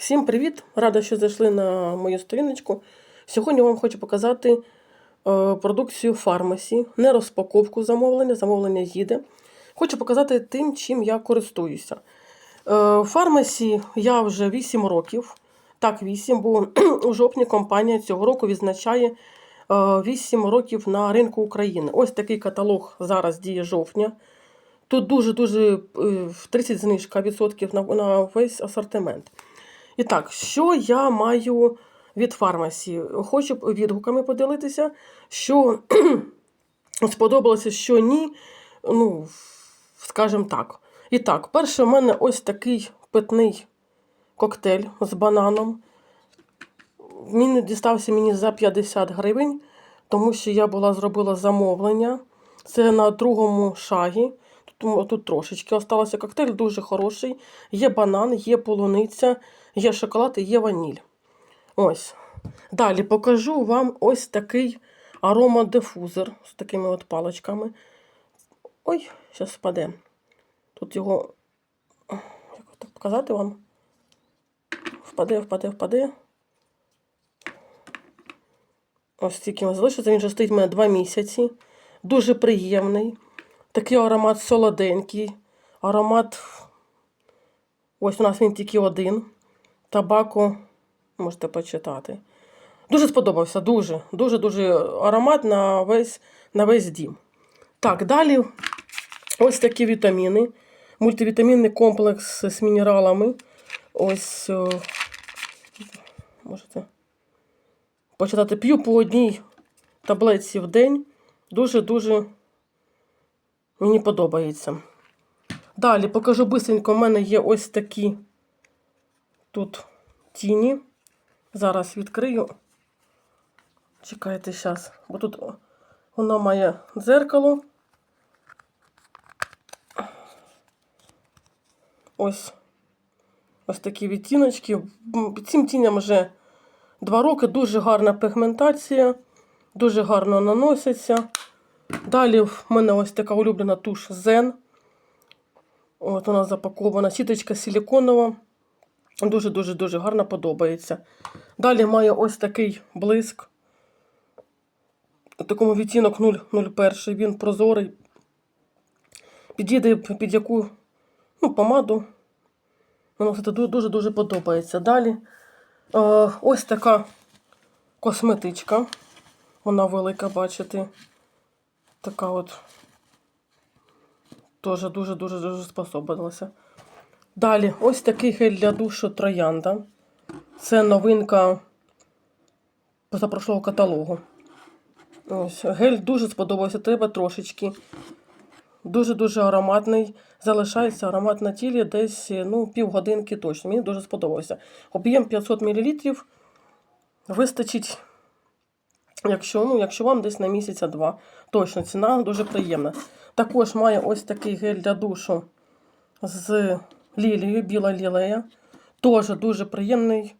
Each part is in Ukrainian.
Всім привіт! Рада, що зайшли на мою сторіночку. Сьогодні вам хочу показати е, продукцію фармасі, не розпаковку замовлення, замовлення їде. Хочу показати тим, чим я користуюся. Е, фармасі я вже 8 років. Так, 8, бо у жовтні компанія цього року відзначає е, 8 років на ринку України. Ось такий каталог зараз діє жовтня. Тут дуже-дуже е, 30 знижка відсотків на весь асортимент. І так, що я маю від фармасі? Хочу відгуками поділитися, що сподобалося, що ні. Ну, скажімо так. І так, перше, у мене ось такий питний коктейль з бананом. Він дістався мені за 50 гривень, тому що я була зробила замовлення. Це на другому шагі. Тут, тут трошечки осталося коктейль, дуже хороший. Є банан, є полуниця, є шоколад і є ваніль. Ось. Далі покажу вам ось такий аромадифузор з такими от паличками. Ой, зараз впаде. Тут його. Як так показати вам? Впаде, впаде, впаде. Ось стільки він залишиться. Він вже стоїть у мене 2 місяці. Дуже приємний. Такий аромат солоденький. Аромат. Ось у нас він тільки один. Табаку. Можете почитати. Дуже сподобався. Дуже, дуже-дуже аромат на весь, на весь дім. Так, далі ось такі вітаміни. Мультивітамінний комплекс з мінералами. Ось. о, Можете почитати. П'ю по одній таблетці в день. Дуже-дуже мені подобається. Далі покажу бистренько, у мене є ось такі тут тіні. Зараз відкрию. Чекайте зараз, бо тут воно має дзеркало. Ось ось такі відтіночки. Під цим тіням вже два роки. Дуже гарна пігментація, дуже гарно наносяться. Далі в мене ось така улюблена туш Zen. От вона запакована. Сіточка силіконова. Дуже-дуже дуже гарно подобається. Далі маю ось такий блиск. Такому відтінок 001. Він прозорий. Підійде під яку ну, помаду. Наносити дуже-дуже подобається. Далі е, ось така косметичка. Вона велика, бачите. Така от теж дуже-дуже дуже сподобалася. Далі, ось такий гель для душу троянда. Це новинка позапрошлого каталогу. Ось, гель дуже сподобався, треба трошечки. Дуже-дуже ароматний. Залишається аромат на тілі десь ну, півгодинки точно. Мені дуже сподобався. Об'єм 500 мл. Вистачить, якщо, ну, якщо вам десь на місяця два. Точно, ціна дуже приємна. Також має ось такий гель для душу з лілією, біла лілея. Теж дуже приємний,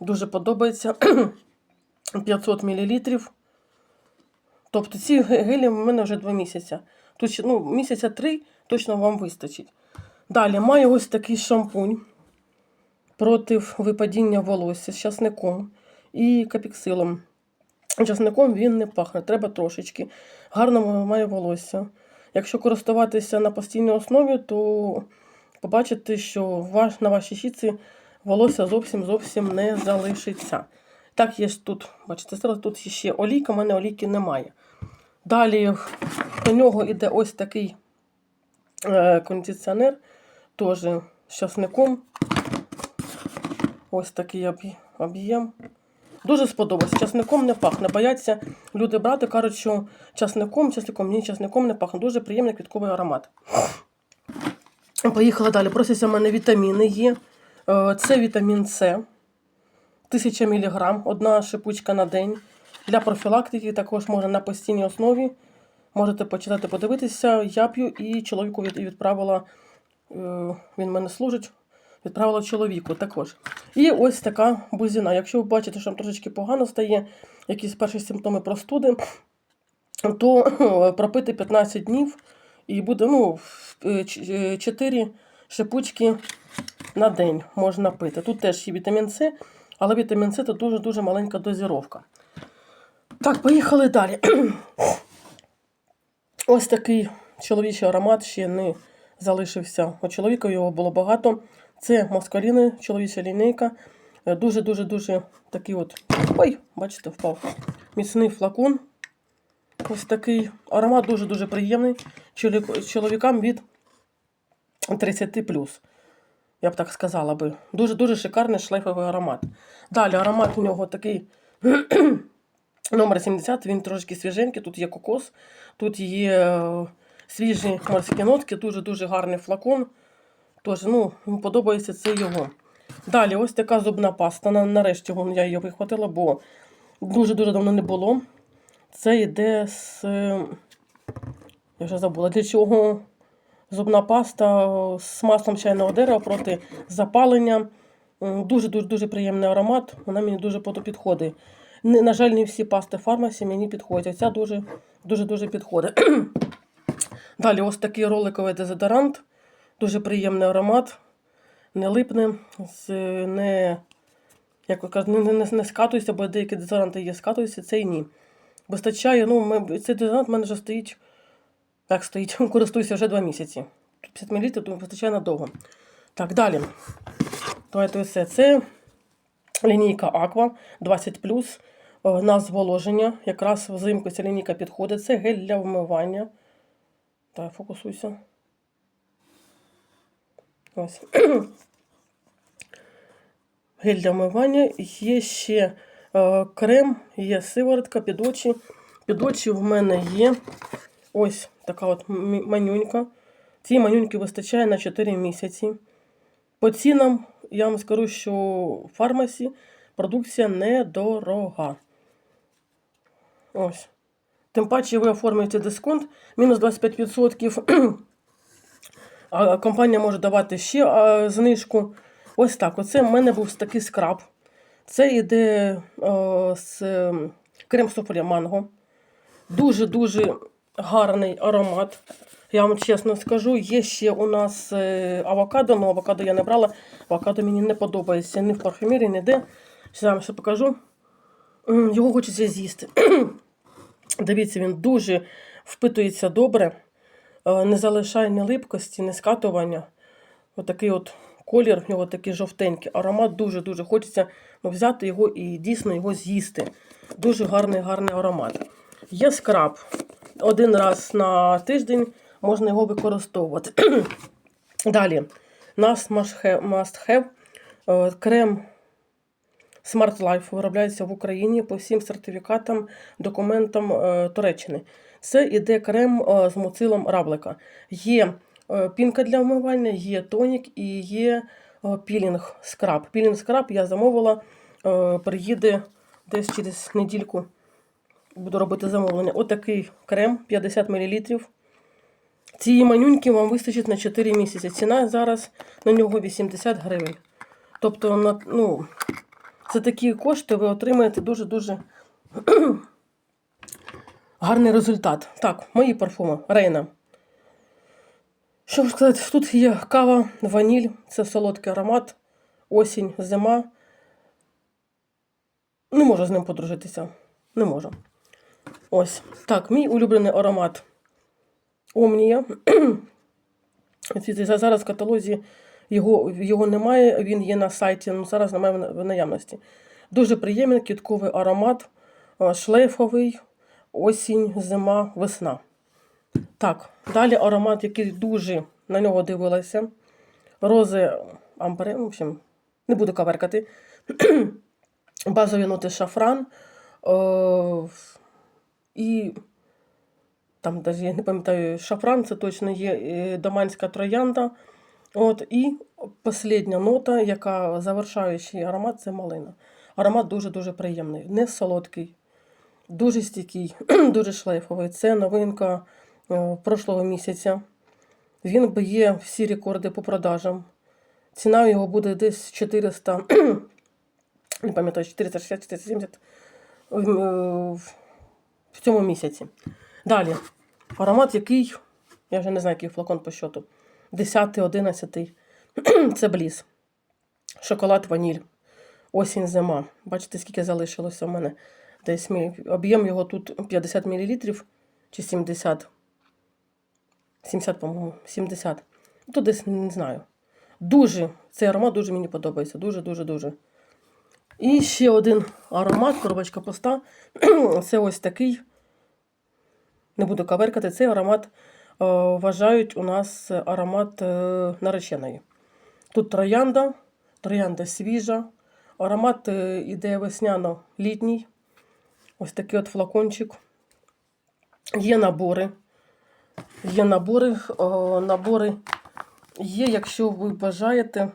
дуже подобається. 500 мл. Тобто ці гелі в мене вже 2 місяці. Тут ну, місяця 3 точно вам вистачить. Далі маю ось такий шампунь проти випадіння волосся з часником і капіксилом. Часником він не пахне, треба трошечки. Гарно має волосся. Якщо користуватися на постійній основі, то побачите, що ваш, на вашій щіці волосся зовсім зовсім не залишиться. Так, є ж тут, бачите, зараз тут ще олійка, у мене олійки немає. Далі до нього йде ось такий е, кондиціонер, теж з часником. Ось такий об'єм. Дуже сподобався. Часником не пахне. Бояться люди брати, кажуть, що часником, часником, ні, часником не пахне. Дуже приємний квітковий аромат. Поїхала далі. Просяться в мене вітаміни є. Е, Це вітамін С. 1000 мг, одна шипучка на день. Для профілактики також можна на постійній основі. Можете почитати, подивитися. Я п'ю і чоловіку відправила, е, він мене служить, відправила чоловіку також. І ось така бузина. Якщо ви бачите, що вам трошечки погано стає, якісь перші симптоми простуди, то пропити 15 днів і буде ну, 4 шипучки на день можна пити. Тут теж є вітамін С, але вітамін С це дуже-дуже маленька дозіровка. Так, поїхали далі. Ось такий чоловічий аромат ще не залишився. У чоловіка його було багато. Це маскаліни, чоловіча лінійка. Е, Дуже-дуже-дуже такий от. Ой, бачите, впав. Міцний флакон. Ось такий аромат дуже-дуже приємний. Чоловікам від 30 Я б так сказала би. Дуже-дуже шикарний шлейфовий аромат. Далі аромат у нього такий номер 70, він трошки свіженький. Тут є кокос, тут є е, свіжі морські нотки, дуже-дуже гарний флакон. Тож, ну, подобається це його. Далі, ось така зубна паста. Нарешті я її вихватила, бо дуже-дуже давно не було. Це йде з. Я вже забула, для чого зубна паста з маслом чайного дерева проти запалення. Дуже-дуже дуже приємний аромат. Вона мені дуже підходить. Не- На жаль, не всі пасти фармасі мені підходять. а Ця дуже дуже дуже підходить. Далі ось такий роликовий дезодорант. Дуже приємний аромат. Не липне, не, як ви не, не, не скатується, бо деякі дезодоранти є скатуються, цей ні. Вистачає, ну, цей дезодорант в мене вже стоїть, так стоїть, користуюся вже два місяці. Тут 50 мл, тому вистачає надовго. Так, далі. Давайте ось це. Лінійка Aqua 20 е, на зволоження. Якраз взимку ця лінійка підходить. Це гель для вмивання. Так, фокусуйся. Ось. Гель для вмивання. Є ще крем, є сиворотка під очі. Під очі в мене є ось така от манюнька. Цій манюньки вистачає на 4 місяці. По цінам я вам скажу, що в фармасі продукція недорога. Ось. Тим паче ви оформите дисконт мінус 25%. А компанія може давати ще знижку. Ось так. Оце в мене був такий скраб. Це йде е, з ем, крем суфле манго. Дуже-дуже гарний аромат. Я вам чесно скажу, є ще у нас е, авокадо, але авокадо я не брала. Авокадо мені не подобається ні в парфюмерії, ніде. Я вам ще покажу. Його хочеться з'їсти. Дивіться, він дуже впитується добре, е, не залишає ні липкості, ні скатування. Отакий от колір, в нього такий жовтенький. Аромат дуже-дуже хочеться взяти його і дійсно його з'їсти. Дуже гарний, гарний аромат. Є скраб. Один раз на тиждень можна його використовувати. Далі, нас must have, must have е, крем Smart Life виробляється в Україні по всім сертифікатам, документам е, Туреччини. Це іде крем е, з муцилом равлика. Є пінка для вмивання, є тонік і є пілінг скраб. Пілінг скраб я замовила, е, приїде десь через недільку. Буду робити замовлення. Отакий крем 50 мл. Цієї манюньки вам вистачить на 4 місяці. Ціна зараз на нього 80 гривень. Тобто, ну, за такі кошти ви отримаєте дуже-дуже гарний результат. Так, мої парфуми. Рейна. Що ж сказати, тут є кава, ваніль, це солодкий аромат, осінь, зима. Не можу з ним подружитися. Не можу. Ось. Так, мій улюблений аромат Омнія. Зараз в каталозі його, його немає, він є на сайті, але зараз немає в- наявності. Дуже приємний квітковий аромат, шлейфовий, осінь, зима, весна. Так, далі аромат, який дуже на нього дивилася. Рози амбре, в общем, не буду каверкати. Базові ноти шафран. Е, і там даже я не пам'ятаю, шафран це точно є е, доманська троянда. От, і остання нота, яка завершаючий аромат, це малина. Аромат дуже-дуже приємний, не солодкий, дуже стійкий, дуже шлейфовий. Це новинка прошлого місяця. Він б'є всі рекорди по продажам. Ціна його буде десь 400, не пам'ятаю, 460-470 в, е, в цьому місяці. Далі. Аромат, який, я вже не знаю, який флакон по щоту. 10, 11. Це бліз. шоколад ваніль. Осінь зима. Бачите, скільки залишилося в мене. Десь об'єм його тут 50 мл чи 70. 70, по-моєму, 70. Тут десь не знаю. Дуже, цей аромат дуже мені подобається. Дуже, дуже, дуже. І ще один аромат, коробочка пуста. Це ось такий. Не буду каверкати. Цей аромат е, вважають у нас аромат е, нареченої. Тут троянда, троянда свіжа. Аромат е, іде весняно-літній. Ось такий от флакончик. Є набори. Є набори. О, набори є, якщо ви бажаєте.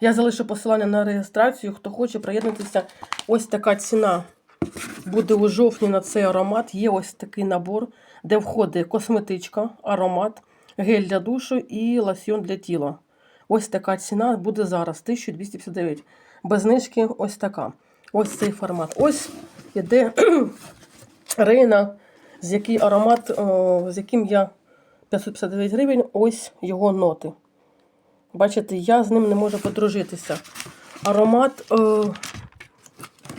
Я залишу посилання на реєстрацію. Хто хоче приєднатися, ось така ціна буде у жовтні на цей аромат. Є ось такий набор, де входить косметичка, аромат, гель для душу і лосьйон для тіла. Ось така ціна буде зараз 1259. Без знижки ось така. Ось цей формат. Ось іде Рейна, з який аромат, о, з яким я 559 гривень, ось його ноти. Бачите, я з ним не можу подружитися. Аромат. Е,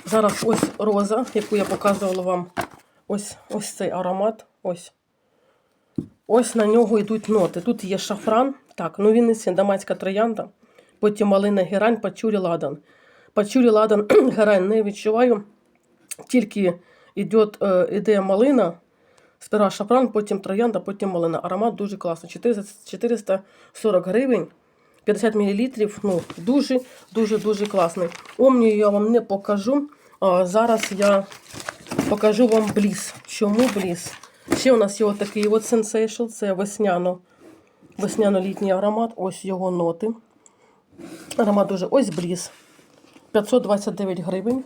зараз ось роза, яку я показувала вам. Ось ось цей аромат. Ось. Ось на нього йдуть ноти. Тут є шафран. Так, ну він не даматська троянда. Потім малина герань, пачулі ладан. Пачулі ладан герань не відчуваю. Тільки йде, е, іде малина, сперва шафран, потім троянда, потім малина. Аромат дуже класний. 440 гривень. 50 мл, ну, дуже, дуже, дуже класний. Омнію я вам не покажу. А, зараз я покажу вам бліс. Чому бліс? Ще у нас є отакий от Sensation, це весняно, весняно-літній аромат. Ось його ноти. Аромат дуже ось бліс. 529 гривень.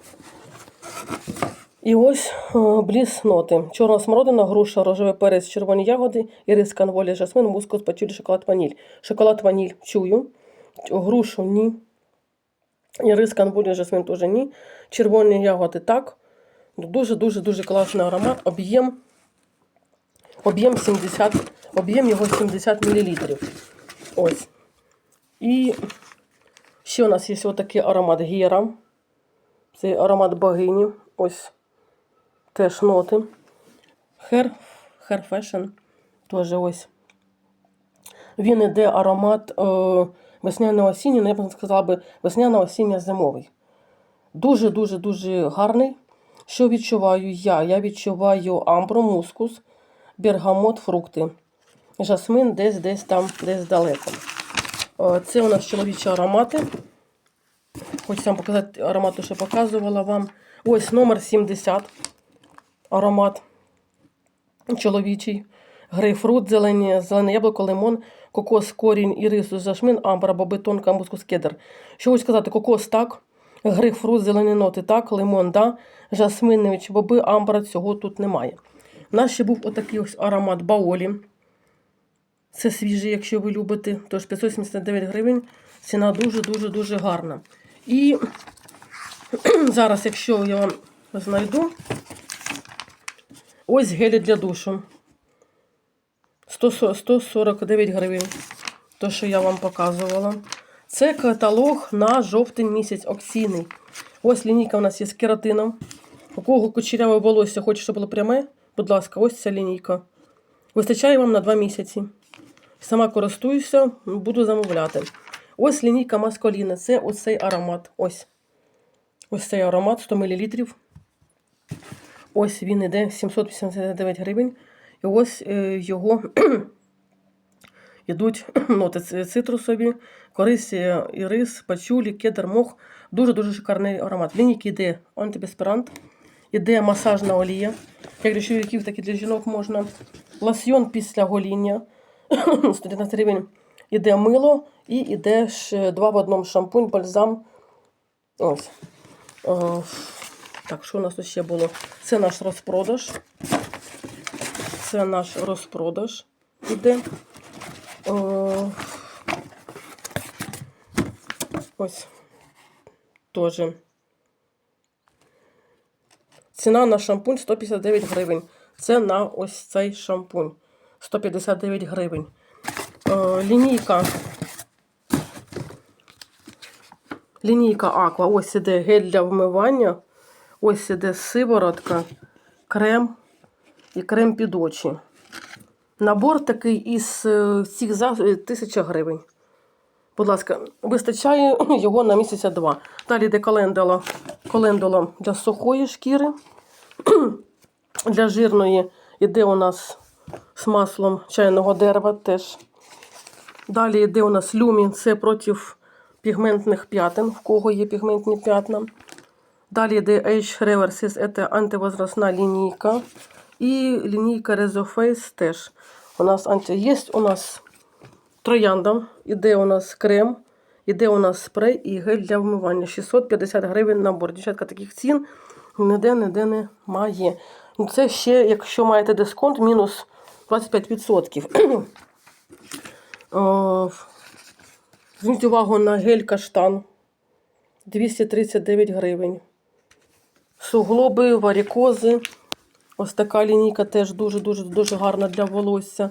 І ось е, бліс ноти. Чорна смородина, груша, рожевий перець, червоні ягоди, ірис канволі, жасмин, мускус, пачулі, шоколад ваніль. Шоколад ваніль чую. Грушу ні. Ірис канволі, жасмин теж ні. Червоні ягоди так. Дуже-дуже дуже класний аромат. Об'єм. Об'єм 70, об'єм його 70 мл. Ось. І ще у нас є отакий аромат Гера. Це аромат богині. Ось теж ноти. Hair, Hair Fashion. Теж ось. Він іде аромат е, весняно-осінній, ну, я б сказала би, весняно-осінньо-зимовий. Дуже-дуже-дуже гарний. Що відчуваю я? Я відчуваю амбру, мускус, бергамот, фрукти. Жасмин десь десь там, десь далеко. Е, Це у нас чоловічі аромати. Хочу вам показати аромат, що показувала вам. Ось номер 70. Аромат чоловічий. Грейпфрут, зелені, зелене яблуко, лимон, кокос, корінь, ірис, жашмин, амбра, боби, тонка, мускус, кедр. Що хочу сказати, кокос так, грейпфрут, зелені ноти так, лимон, да, жасминович, боби, амбра, цього тут немає. У нас ще був отакий ось аромат баолі. Це свіжий, якщо ви любите. Тож 579 гривень. Ціна дуже-дуже-дуже гарна. І зараз, якщо я вам знайду, ось гелі для душу. 149 гривень. То, що я вам показувала. Це каталог на жовтень місяць акційний. Ось лінійка у нас є з кератином. У кого кучеряве волосся хоче, щоб було пряме, будь ласка, ось ця лінійка. Вистачає вам на 2 місяці. Сама користуюся, буду замовляти. Ось лінійка Масколіна. Це ось цей аромат. Ось. Ось цей аромат 100 мл. Ось він іде 789 гривень. І ось е, його йдуть ноти цитрусові, корисі, ірис, пачулі, кедр, мох. Дуже-дуже шикарний аромат. В лінійки йде антибеспирант, іде масажна олія. Як для чоловіків, так і для жінок можна. Лосьйон після гоління. 119 гривень. Іде мило і іде два в одному шампунь, бальзам. Ось. Так, що у нас тут ще було? Це наш розпродаж. Це наш розпродаж іде. Е, ось. Теж. Ціна на шампунь 159 гривень. Це на ось цей шампунь. 159 гривень. Е, лінійка Лінійка Аква. Ось іде гель для вмивання. Ось іде сиворотка, крем і крем під очі. Набор такий із е, цих за е, 1000 гривень. Будь ласка, вистачає його на місяця два. Далі йде календула, календула для сухої шкіри, для жирної іде у нас з маслом чайного дерева теж. Далі йде у нас люмін, це проти пігментних п'ятин, в кого є пігментні п'ятна. Далі йде Age Reverses, це антивозрастна лінійка. І лінійка Rezoface теж. У нас анти... Є у нас троянда, іде у нас крем, іде у нас спрей і гель для вмивання. 650 гривень набор. Дівчатка, таких цін ніде ніде немає. Це ще, якщо маєте дисконт, мінус 25%. Зверніть увагу на гель каштан. 239 гривень. Суглоби, варікози. Ось така лінійка теж дуже-дуже дуже гарна для волосся.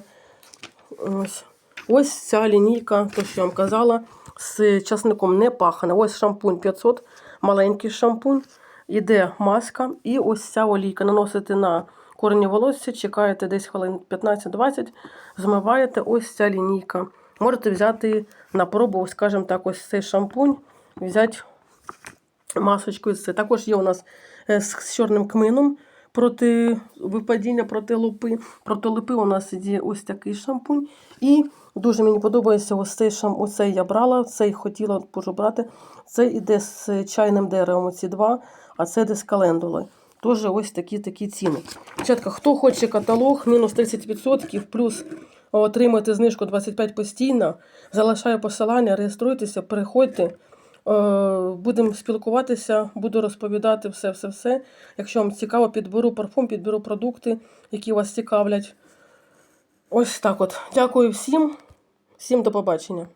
Ось. Ось ця лінійка, то що я вам казала, з часником не пахне. Ось шампунь 500, маленький шампунь. Іде маска. І ось ця олійка. Наносите на корені волосся, чекаєте десь хвилин 15-20, змиваєте ось ця лінійка. Можете взяти на пробу, скажімо так, ось цей шампунь, взяти масочку. Також є у нас з з чорним кмином проти випадіння, проти лупи. Проти липи у нас є ось такий шампунь. І дуже мені подобається ось цей шам, оцей я брала, цей хотіла можу брати. Це іде з чайним деревом, оці два, а це йде з календулою. Теж ось такі такі ціни. Дівчатка, хто хоче каталог, мінус 30%, плюс отримати знижку 25 постійно. Залишаю посилання, реєструйтеся, переходьте. Е, Будемо спілкуватися, буду розповідати все-все-все. Якщо вам цікаво, підберу парфум, підберу продукти, які вас цікавлять. Ось так от. Дякую всім. Всім до побачення.